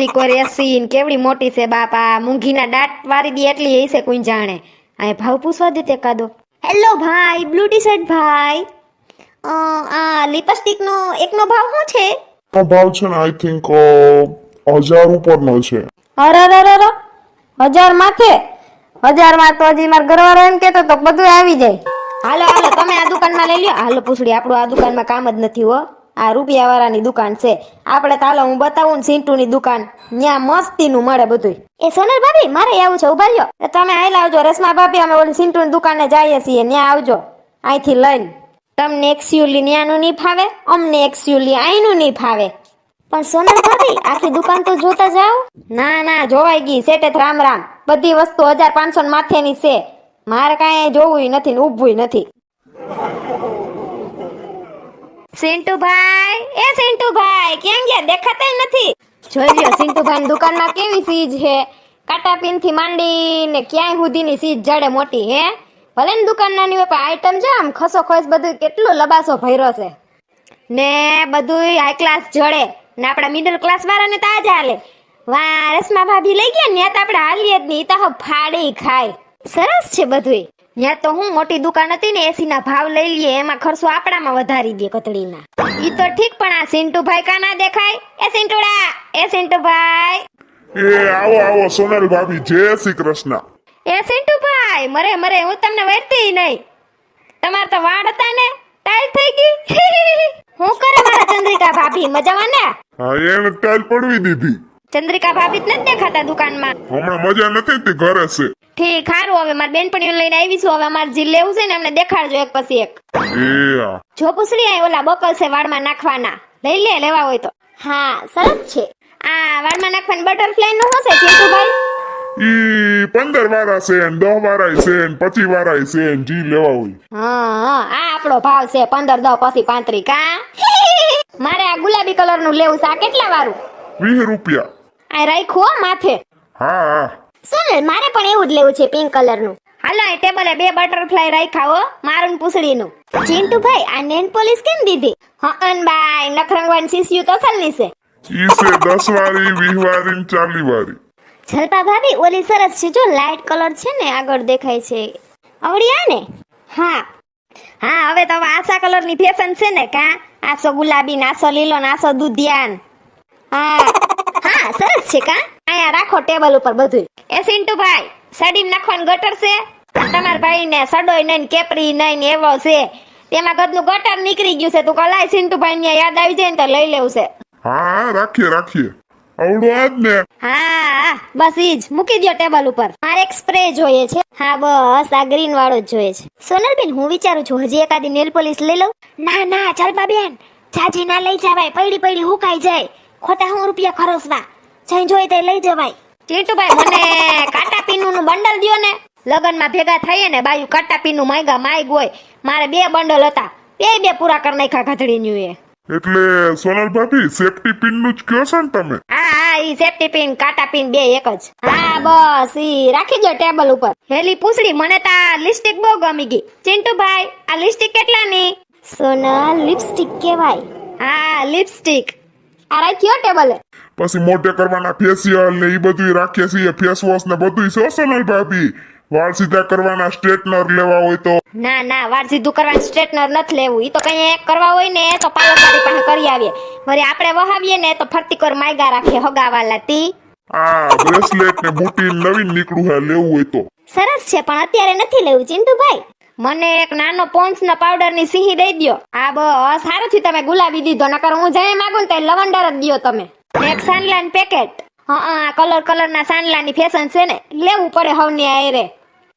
પ્લાસ્ટિકો રેસી ને કેવડી મોટી છે બાપા મૂંઘીના દાંત વારી દી એટલી હશે કોઈ જાણે. આ ભાવ પૂછવા દે તે કાદો. હેલો ભાઈ બ્લુ ટી શર્ટ ભાઈ આ લિપસ્ટિક નો એકનો ભાવ શું છે? તો ભાવ છે ને આઈ થિંક હજાર ઉપરનો છે. અરે અરે અરે. હજાર માથે? હજારમાં તો હજી મારા ઘરવાળો એમ કેતો તો બધું આવી જાય. હાલો હાલો તમે આ દુકાનમાં લઈ લ્યો. હાલો પૂછડી આપણું આ દુકાનમાં કામ જ નથી હો. આ રૂપિયાવાળાની દુકાન છે. આપણે તાલો હું બતાવું ને સિન્ટુની દુકાન. ત્યાં મસ્તીનું મળે બધું એ સોનલ ભાભી મારે આવું છે ઊભા રહ્યો. તમે અહીં આવજો રસમા ભાભી અમે ઓલી સિન્ટુની દુકાને જઈએ છીએ. ત્યાં આવજો. અહીંથી લઈને. તમને એક્સ્યુલી ન્યાનું નહીં ફાવે અમને એક્સ્યુલી અહીંનું નહીં ફાવે. પણ સોનલ ભાભી આખી દુકાન તો જોતા જાઓ. ના ના જોવાઈ ગઈ. સેટે રામ રામ. બધી વસ્તુ હજાર પાંચસો માથેની છે. મારે કાંઈ જોવું નથી ને ઊભું નથી. સિન્ટુભાઈ, એ સિન્ટુભાઈ ક્યાં ગયા? દેખાતા નથી. જોઈ લ્યો સિન્ટુભાઈ દુકાનમાં કેવી સીજ છે? કાટાપીનથી માંડીને ક્યાંય સુધીની સીજ જડે મોટી, હે? ભલે ને દુકાન નાની હોય, પણ આઈટમ છે, આમ ખસો ખસ બધું કેટલો લબાસો ભર્યો છે. ને બધું હાઈ ક્લાસ જડે. ને આપણા મિડલ ક્લાસ વાળાને તો આ હાલે. વાહ રસમા ભાભી લઈ ગયા ને તો આપણે હાલીએ જ નહીં. તો ફાડી ખાય. સરસ છે બધું ત્યાં તો હું મોટી દુકાન હતી ને એસી ના ભાવ લઈ લઈએ એમાં ખર્ચો આપણામાં વધારી દે કતડીના ઈ તો ઠીક પણ આ સિન્ટુભાઈ કા ના દેખાય? એ સિન્ટુડા એ સિન્ટુભાઈ એ આવો આવો સોનલ ભાભી જય શ્રી કૃષ્ણ. એ સિન્ટુભાઈ મરે મરે હું તમને વળતી નહીં. તમાર તો વાળ હતા ને ટાઈલ થઈ ગઈ. હું કરે મારા ચંદ્રિકા ભાભી મજામાં ને? હા એને ટાઈલ પડવી દીધી. ચંદ્રિકા ભાભી જ નથી દેખાતા દુકાનમાં. હમણાં મજા નથી તે ઘરે છે. ઠીક સારું હવે મારી બેનપણીઓ લઈને આવી છું. હવે અમારે જે લેવું છે ને અમને દેખાડજો એક પછી એક. જો પૂછડી આ ઓલા બકલ છે વાળમાં નાખવાના. લઈ લે લેવા હોય તો. હા સરસ છે. આ વાળમાં નાખવાની બટરફ્લાયનું શું છે ચિંટુભાઈ ઈ પંદર વાળા છે ને દસ વાળા છે ને પચીસ વાળા છે ને જી લેવા હોય. હા હા આ આપણો ભાવ છે પંદર દસ પછી પાંત્રી કા? મારે આ ગુલાબી કલરનું લેવું છે આ કેટલા વાળું વીસ રૂપિયા. આ રાખ્યું હો માથે. હા હા. સોનલ મારે પણ એવું જ લેવું છે પિંક કલરનું. હાલો એ ટેબલે બે બટરફ્લાય રાખ્યા હો મારું પૂછડીનું. ચિંટુ ભાઈ આ નેન પોલિશ કેમ દીધી? હન બાય નખરંગવાન સીસીયુ તો થલની છે. ઈસે છે દસ વાળી વીસ વાળી ને ચાલી વાળી જલપા ભાભી ઓલી સરસ છે જો લાઇટ કલર છે ને આગળ દેખાય છે. આવડી ને? હા. હા હવે તો આશા કલરની ફેશન છે ને કા? આસો ગુલાબી નાસો લીલો નાસો દુધિયાન. હા. હા સરસ છે કા? અહીંયા રાખો ટેબલ ઉપર બધું એ સિન્ટુભાઈ સાડી નાખવાનું ગટર છે. તમારા ભાઈ ને સડોય નહીં કેપરી નહીં ને એવો છે. તેમાં કદનું ગટર નીકળી ગયું છે. તું કલાય સિન્ટુભાઈ ને યાદ આવી જાય ને તો લઈ લેવું છે. હા રાખીએ રાખીએ. આવડું આજ ને. હા બસ ઈ જ મૂકી દ્યો ટેબલ ઉપર. મારે એક સ્પ્રે જોઈએ છે. હા બસ આ ગ્રીન વાળો જ જોઈએ છે. સોનલબેન હું વિચારું છું હજી એકાદી નેલ પોલિશ લઈ લઉં? ના ના ચાલપા બેન જાજી ના લઈ જવાય. પૈડી પૈડી હુકાઈ જાય. ખોટા હું રૂપિયા ખરસવા જઈ જોઈ તે લઈ જવાય. ટીટુભાઈ મને કાટા પીનું નું બંડલ દ્યો ને. લગનમાં ભેગા થઈએ ને બાયુ કાટા પીનું માંગા માયગ હોય. મારે બે બંડલ હતા. બે બે પૂરા કરી નાખ્યા ગધડી એ એટલે સોનલ ભાભી સેફટી પિનનું જ કયો છો ને તમે? હા હા ઈ સેફટી પિન કાટા પિન બે એક જ. હા બસ ઈ રાખી દો ટેબલ ઉપર. હેલી પૂછડી મને તો આ લિપસ્ટિક બહુ ગમી ગઈ. ચિંટુભાઈ આ લિપસ્ટિક કેટલાની? સોના લિપસ્ટિક કહેવાય. હા લિપસ્ટિક આ રાખ્યો ટેબલે. પછી મોટે કરવાના ફેશિયલ ને એ બધું રાખીએ છીએ ફેસ વોશ ને બધું છે સોનલ ભાભી. વાળ સીધા કરવાના સ્ટ્રેટનર લેવા હોય તો. ના ના વાળ સીધું કરવાનું સ્ટ્રેટનર નથી લેવું. ઈ તો કઈ એક કરવા હોય ને તો પાર્લર પાસે કરી આવીએ. વળી આપણે વહાવીએ ને તો ફરતી કર માયગા રાખીએ હગાવાલા તી. આ બ્રેસલેટ ને બુટી નવી નીકળું હે લેવું હોય તો. સરસ છે પણ અત્યારે નથી લેવું ચિંટુભાઈ મને એક નાનો પોન્સ ના પાવડરની સિંહી દઈ દ્યો. આ બસ સારું થયું તમે ગુલાબી દીધો નકર હું જઈ માંગુ ને તો લવંડર જ દો તમે. એક સાંડલા પેકેટ હા કલર કલર ના સાંડલા ની ફેશન છે ને લેવું પડે હવની આયરે.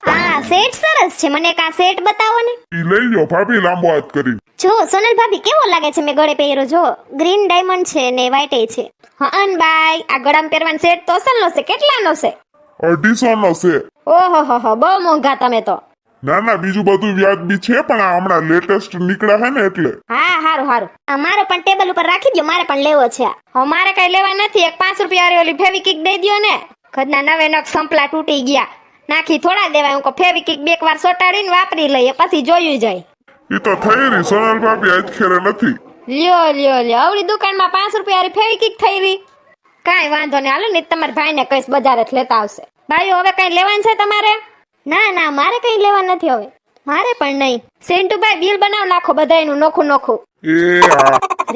હા સેટ સરસ છે મને કા સેટ બતાવો ને? ઈ લઈ લ્યો ભાભી લાંબો હાથ કરી. જો સોનલ ભાભી કેવો લાગે છે મેં ગળે પહેર્યો? જો ગ્રીન ડાયમંડ છે ને વ્હાઈટ છે. હા બાય આ ગળામાં પહેરવાનો સેટ તો અસલનો છે કેટલાનો છે? અઢીસો નો છે. ઓહો હો હો બહુ મોંઘા તમે તો. ના ના બીજું બધું વ્યાજબી છે પણ આ હમણાં લેટેસ્ટ નીકળ્યા હે ને એટલે. હા હારું હારું. આ મારો પણ ટેબલ ઉપર રાખી દો મારે પણ લેવો છે. અમારે કઈ લેવા નથી. એક પાંચ રૂપિયા ઓલી ફેવિકિક દઈ દ્યો ને. ખદના નવે નખ સંપલા તૂટી ગયા. નાખી થોડા દેવાય. હું ફેવિકિક બે વાર સોટાડીને વાપરી લઈએ પછી જોયું જાય. એ તો થઈ રહી. સોનલ ભાભી આજ ખેરે નથી. લ્યો લ્યો લ્યો. આવડી દુકાનમાં પાંચ રૂપિયા ફેવિકિક થઈ રહી. કાંઈ વાંધો નહીં. હાલો ને તમારા ભાઈને કહીશ બજારે જ લેતા આવશે. ભાઈઓ હવે કઈ લેવાનું છે તમારે? ના ના મારે કઈ લેવા નથી હવે. મારે પણ નહીં. સેન્ટુભાઈ બિલ બનાવ નાખો બધાયનું નોખું નોખું.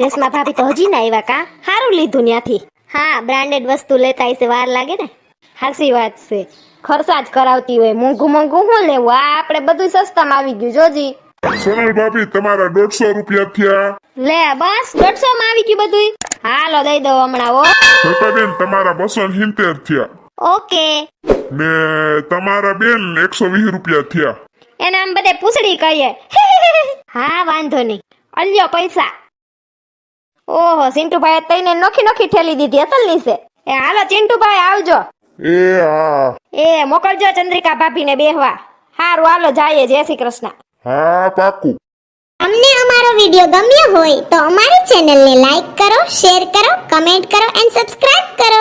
રેશમા ભાભી તો હજી ના આવ્યા કા? સારું લીધું ત્યાંથી હા બ્રાન્ડેડ વસ્તુ લેતા હશે વાર લાગે ને? હાસી વાત છે. ખર્ચા જ કરાવતી હોય. મોંઘું મોંઘું હું લેવું? આ આપણે બધું સસ્તામાં આવી ગયું જોજી. સોનલ ભાભી તમારા દોઢસો રૂપિયા થયા. લે બસ દોઢસો માં આવી ગયું બધું હાલો દઈ દો હમણાં ઓ તમારા બસો સિત્તેર થયા. ઓકે. ને તમારા બેન એકસો વીસ રૂપિયા થયા. એને આમ બધે પૂછડી કહીએ હા વાંધો નહીં. અલ્યો પૈસા. ઓહો સિન્ટુભાઈ તઈને નોખી નોખી ઠેલી દીધી અસલ છે એ હાલો ચિંટુભાઈ આવજો. એ હા. એ મોકલજો ચંદ્રિકા ભાભીને બેહવા. હારું હાલો જઈએ. જય શ્રી કૃષ્ણ. હા પાકું. તમને અમારો વીડિયો ગમ્યો હોય તો અમારી ચેનલને લાઈક કરો શેર કરો કમેન્ટ કરો એન્ડ સબસ્ક્રાઇબ કરો.